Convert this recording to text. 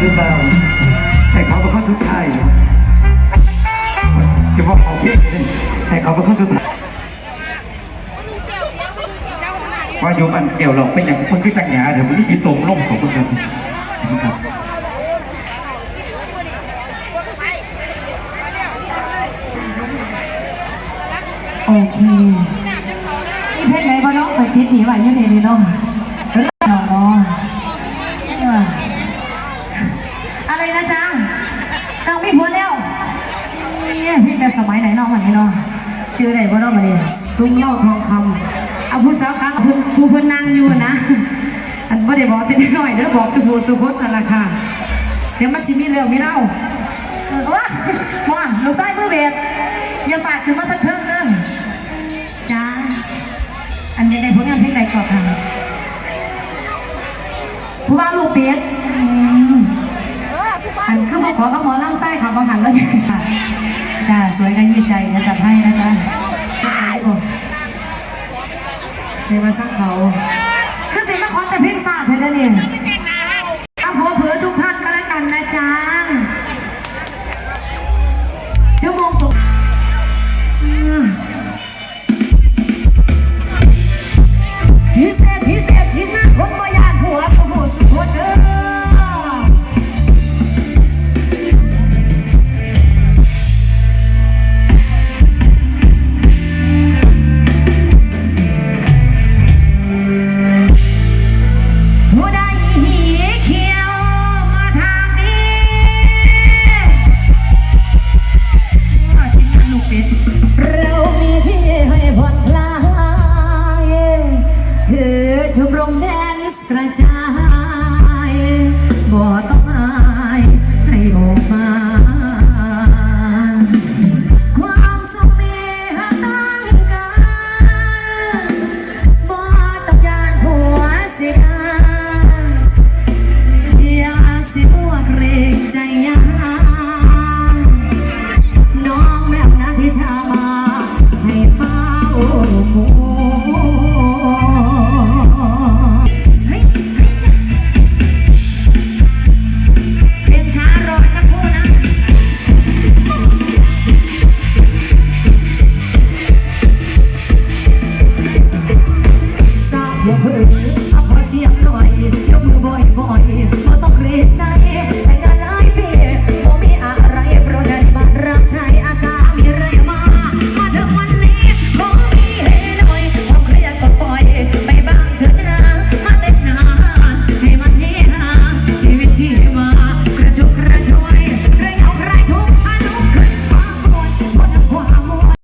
เขาหรือเปล่าให้เขาเป็นคนสุดท้ายสิว่าเขาเพี้ยนเลยให้เขาเป็นคนสุดท้ายว่าอยู่มันเกี่ยวหรอกไม่อย่างคนที่จังหยาเดี๋ยวมันนี่กินตรงล่มของคนเดิมครับโอเคนี่เพชรไหนบ่น้องไปติดหนีไว้อยังไงนี่เนาะเรื่องน้องเนาะเอออะไรนะจ๊ะน้องมีผัวแล้วเนี่ยพี่แต่ สมัยไหนน้องมันนี่เนาะเจอไหนบ่น้องมาเนี่ยตุ้งเหล่าทองคำเอาผู้สาวครั้งผู้ผู้เพิ่นนั่งอยู่นะ อันบ่ได้บอกติดหน่อยเด้อบอกสุภูสุพจน์นั่นล่ะค่ะ เดี๋ยวมันสิมีเรื่องมีเล่าเออว่าว่าลูกชายมือเบสอย่าปาดคือมาทั้งเทิงเด้อจ้าอันนี้ได้ผลงานเพลงใดก่อนค่ะผู้ว่าลูกเปียกอืมอันคือมาขอกับหมอลำไส้ค่ะบางหันแล้วค่ะ จ้าสวยกันยี่ใจจะจัดให้นะจ๊ะเสียมาสร้างเขาคือสิมาขอแต่เพลงสาดเท่านั้นเอง กระจายบ่ต้องอายให้ออกมา